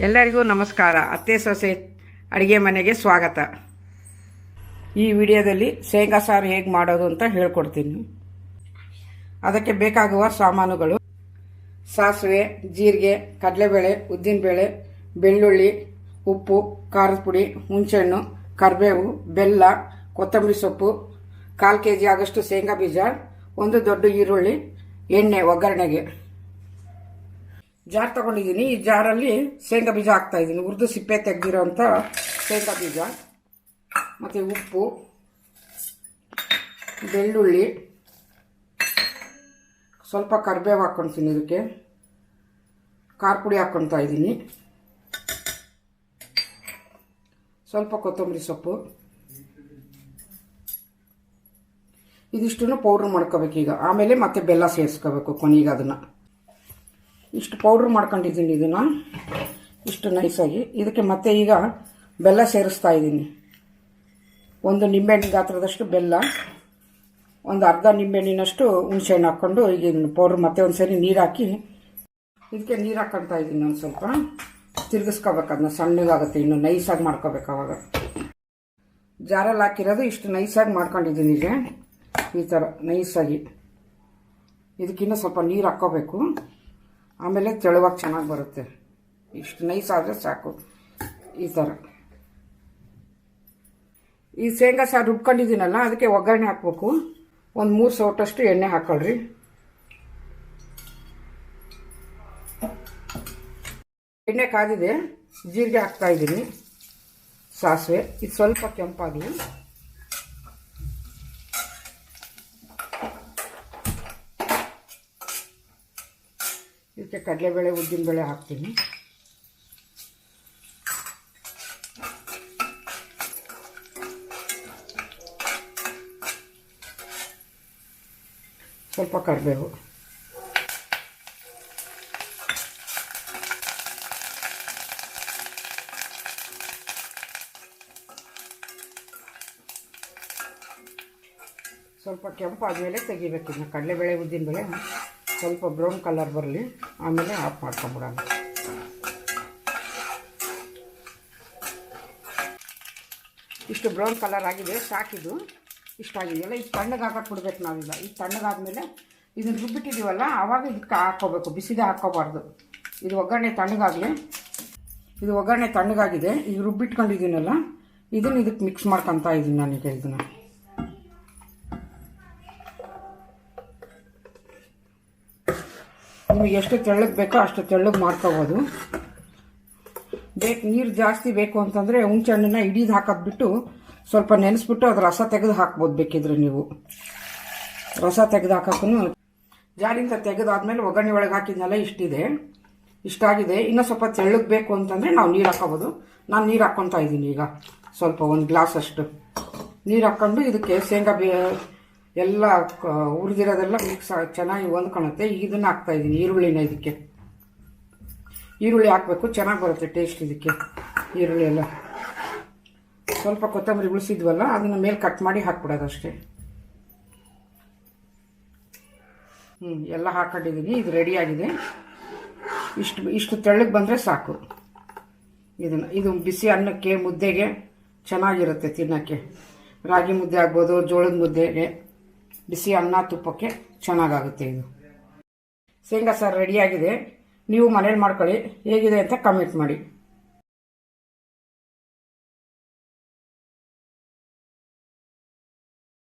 ಎಲ್ಲರಿಗೂ ನಮಸ್ಕಾರ. ಅತ್ತೆ ಸೊಸೆ ಅಡುಗೆ ಮನೆಗೆ ಸ್ವಾಗತ. ಈ ವಿಡಿಯೋದಲ್ಲಿ ಶೇಂಗಾ ಸಾರು ಹೇಗೆ ಮಾಡೋದು ಅಂತ ಹೇಳ್ಕೊಡ್ತೀನಿ. ಅದಕ್ಕೆ ಬೇಕಾಗುವ ಸಾಮಾನುಗಳು. ಸಾಸಿವೆ, ಜೀರಿಗೆ, ಕಡಲೆಬೇಳೆ, ಉದ್ದಿನಬೇಳೆ, ಬೆಳ್ಳುಳ್ಳಿ, ಉಪ್ಪು, ಖಾರದ ಪುಡಿ, ಹುಣಸೆಹಣ್ಣು, ಕರಿಬೇವು, ಬೆಲ್ಲ, ಕೊತ್ತಂಬರಿ ಸೊಪ್ಪು, ಕಾಲು ಕೆ ಜಿ ಆಗೋಷ್ಟು ಶೇಂಗಾ ಬೀಜ, ಒಂದು ದೊಡ್ಡ ಈರುಳ್ಳಿ, ಎಣ್ಣೆ ಒಗ್ಗರಣೆಗೆ. ಜಾರ್ ತಗೊಂಡಿದ್ದೀನಿ. ಈ ಜಾರಲ್ಲಿ ಶೇಂಗಾ ಬೀಜ ಹಾಕ್ತಾ ಇದ್ದೀನಿ. ಹುರಿದು ಸಿಪ್ಪೆ ತೆಗೆದಿರೋಂಥ ಶೇಂಗಾ ಬೀಜ. ಮತ್ತು ಉಪ್ಪು, ಬೆಳ್ಳುಳ್ಳಿ. ಸ್ವಲ್ಪ ಕರಿಬೇವು ಹಾಕ್ಕೊಳ್ತೀನಿ ಇದಕ್ಕೆ. ಖಾರ ಪುಡಿ ಹಾಕ್ಕೊತಾ ಇದ್ದೀನಿ. ಸ್ವಲ್ಪ ಕೊತ್ತಂಬರಿ ಸೊಪ್ಪು. ಇದಿಷ್ಟನ್ನು ಪೌಡ್ರ್ ಮಾಡ್ಕೋಬೇಕು ಈಗ ಆಮೇಲೆ ಮತ್ತೆ ಬೆಲ್ಲ ಸೇರಿಸ್ಕೋಬೇಕು ಕೊನೆಗೆ ಅದನ್ನು. ಇಷ್ಟು ಪೌಡ್ರ್ ಮಾಡ್ಕೊಂಡಿದ್ದೀನಿ ಇದನ್ನು. ಇಷ್ಟು ನೈಸಾಗಿ ಇದಕ್ಕೆ ಮತ್ತೆ ಈಗ ಬೆಲ್ಲ ಸೇರಿಸ್ತಾ ಇದ್ದೀನಿ. ಒಂದು ನಿಂಬೆಹಣ್ಣು ಗಾತ್ರದಷ್ಟು ಬೆಲ್ಲ. ಒಂದು ಅರ್ಧ ನಿಂಬೆಹಣ್ಣಿನಷ್ಟು ಹುಣಸೆಹಣ್ಣು ಹಾಕ್ಕೊಂಡು ಈಗ ಪೌಡ್ರ್ ಮತ್ತೆ ಒಂದು ಸರಿ ನೀರು ಹಾಕಿ. ಇದಕ್ಕೆ ನೀರು ಹಾಕ್ಕೊಳ್ತಾ ಇದ್ದೀನಿ ನಾನು ಸ್ವಲ್ಪ. ತಿರುಗಿಸ್ಕೋಬೇಕು ಅದನ್ನ. ಸಣ್ಣಗಾಗುತ್ತೆ. ಇನ್ನು ನೈಸಾಗಿ ಮಾಡ್ಕೋಬೇಕು ಅವಾಗ. ಜಾರಲ್ಲಿ ಹಾಕಿರೋದು ಇಷ್ಟು ನೈಸಾಗಿ ಮಾಡ್ಕೊಂಡಿದ್ದೀನಿ ಈಗ. ಈ ಥರ ನೈಸಾಗಿ ಇದಕ್ಕಿನ್ನೂ ಸ್ವಲ್ಪ ನೀರು ಹಾಕ್ಕೋಬೇಕು. ಆಮೇಲೆ ತೆಳುವಾಗಿ ಚೆನ್ನಾಗಿ ಬರುತ್ತೆ. ಇಷ್ಟು ನೈಸ್ ಆದರೆ ಸಾಕು. ಈ ಥರ ಈ ಶೇಂಗಾ ಸಾರು ರುಬ್ಕೊಂಡಿದ್ದೀನಲ್ಲ, ಅದಕ್ಕೆ ಒಗ್ಗರಣೆ ಹಾಕ್ಬೇಕು. ಒಂದು ಮೂರು ಸೌಟಷ್ಟು ಎಣ್ಣೆ ಹಾಕೊಳ್ರಿ. ಎಣ್ಣೆ ಕಾದಿದೆ, ಜೀರಿಗೆ ಹಾಕ್ತಾ ಇದ್ದೀನಿ. ಸಾಸಿವೆ, ಇದು ಸ್ವಲ್ಪ ಕೆಂಪಾಗಲಿ ಇದಕ್ಕೆ ಕಡಲೆಬೇಳೆ ಉದ್ದಿನಬೇಳೆ ಹಾಕ್ತೀನಿ. ಸ್ವಲ್ಪ ಕರಿಬೇವು. ಸ್ವಲ್ಪ ಕೆಂಪು ಆದಮೇಲೆ ತೆಗಿಬೇಕು ಇನ್ನು ಕಡಲೆಬೇಳೆ ಉದ್ದಿನಬೇಳೆ. ಸ್ವಲ್ಪ ಬ್ರೌನ್ ಕಲರ್ ಬರಲಿ, ಆಮೇಲೆ ಆಫ್ ಮಾಡ್ಕೊಂಬಿಡೋಣ. ಇಷ್ಟು ಬ್ರೌನ್ ಕಲರ್ ಆಗಿದೆ ಸಾಕಿದು ಇಷ್ಟಾಗಿದೆಯಲ್ಲ ಇದು ತಣ್ಣಗೆ ಹಾಕಕ್ಕೆ ಬಿಡ್ಬೇಕು ನಾವೀಗ. ಇದು ತಣ್ಣಗಾದ್ಮೇಲೆ ಇದನ್ನು ರುಬ್ಬಿಟ್ಟಿದ್ದೀವಲ್ಲ ಆವಾಗ ಇದಕ್ಕೆ ಹಾಕ್ಕೋಬೇಕು. ಬಿಸಿದೆ ಹಾಕ್ಕೋಬಾರ್ದು. ಇದು ಒಗ್ಗರಣೆ ತಣ್ಣಗಾಗಲಿ. ಇದು ಒಗ್ಗರಣೆ ತಣ್ಣಗಾಗಿದೆ. ಈಗ ರುಬ್ಬಿಟ್ಕೊಂಡಿದ್ದೀನಲ್ಲ, ಇದನ್ನು ಇದಕ್ಕೆ ಮಿಕ್ಸ್ ಮಾಡ್ಕೊತಾ ಇದ್ದೀನಿ ಈಗ ಇದನ್ನು. ನಿಮಗೆ ಎಷ್ಟು ತೆಳ್ಳಗೆ ಬೇಕೋ ಅಷ್ಟು ತೆಳ್ಳಗೆ ಮಾಡ್ಕೋಬೋದು. ಬೇಕು ನೀರು ಜಾಸ್ತಿ ಬೇಕು ಅಂತಂದರೆ ಹುಣಸೆ ಹಣ್ಣನ್ನ ಇಡೀದು ಹಾಕೋದ್ಬಿಟ್ಟು ಸ್ವಲ್ಪ ನೆನೆಸ್ಬಿಟ್ಟು ಅದು ರಸ ತೆಗೆದು ಹಾಕ್ಬೋದು ಬೇಕಿದ್ರೆ ನೀವು. ರಸ ತೆಗೆದು ಹಾಕೋಕ್ಕೂ ಜಾರಿಂದ ತೆಗೆದಾದ್ಮೇಲೆ ಒಗ್ಗರಣೆ ಒಳಗೆ ಹಾಕಿದ್ನೆಲ್ಲ ಇಷ್ಟಿದೆ. ಇಷ್ಟಾಗಿದೆ ಇನ್ನೂ ಸ್ವಲ್ಪ ತೆಳ್ಳಗೆ ಬೇಕು ಅಂತಂದರೆ ನಾವು ನೀರು ಹಾಕೋಬೋದು ನಾನು ನೀರು ಹಾಕ್ಕೊತಾ ಇದ್ದೀನಿ ಈಗ. ಸ್ವಲ್ಪ ಒಂದು ಗ್ಲಾಸ್ ಅಷ್ಟು. ನೀರು ಹಾಕ್ಕೊಂಡು ಇದಕ್ಕೆ ಶೇಂಗಾ ಬೇ ಎಲ್ಲ ಹುರಿದಿರೋದೆಲ್ಲ ಮಿಕ್ಸ್ ಚೆನ್ನಾಗಿ ಹೊಂದ್ಕೊಳುತ್ತೆ ಇದನ್ನು ಹಾಕ್ತಾ ಇದ್ದೀನಿ ಈರುಳ್ಳಿನ ಇದಕ್ಕೆ. ಈರುಳ್ಳಿ ಹಾಕಬೇಕು, ಚೆನ್ನಾಗಿ ಬರುತ್ತೆ ಟೇಸ್ಟ್ ಇದಕ್ಕೆ, ಈರುಳ್ಳಿ ಎಲ್ಲ. ಸ್ವಲ್ಪ ಕೊತ್ತಂಬರಿ ಉಳಿಸಿದ್ವಲ್ಲ, ಅದನ್ನು ಮೇಲೆ ಕಟ್ ಮಾಡಿ ಹಾಕ್ಬಿಡೋದು ಅಷ್ಟೇ. ಹ್ಞೂ ಎಲ್ಲ ಹಾಕೊಂಡಿದ್ದೀನಿ ಇದು ರೆಡಿಯಾಗಿದೆ ಇಷ್ಟು ಇಷ್ಟು ತೆಳ್ಳಗೆ ಬಂದರೆ ಸಾಕು. ಇದನ್ನು, ಇದು ಬಿಸಿ ಅನ್ನಕ್ಕೆ, ಮುದ್ದೆಗೆ ಚೆನ್ನಾಗಿರುತ್ತೆ ತಿನ್ನೋಕ್ಕೆ. ರಾಗಿ ಮುದ್ದೆ ಆಗ್ಬೋದು, ಜೋಳದ ಮುದ್ದೆಗೆ. ಬಿಸಿ ಅನ್ನ ತುಪ್ಪಕ್ಕೆ ಚೆನ್ನಾಗಾಗುತ್ತೆ ಇದು. ಶೇಂಗಾ ಸಾರು ರೆಡಿಯಾಗಿದೆ ನೀವು ಮನೇಲಿ ಮಾಡ್ಕೊಳ್ಳಿ. ಹೇಗಿದೆ ಅಂತ ಕಮೆಂಟ್ ಮಾಡಿ.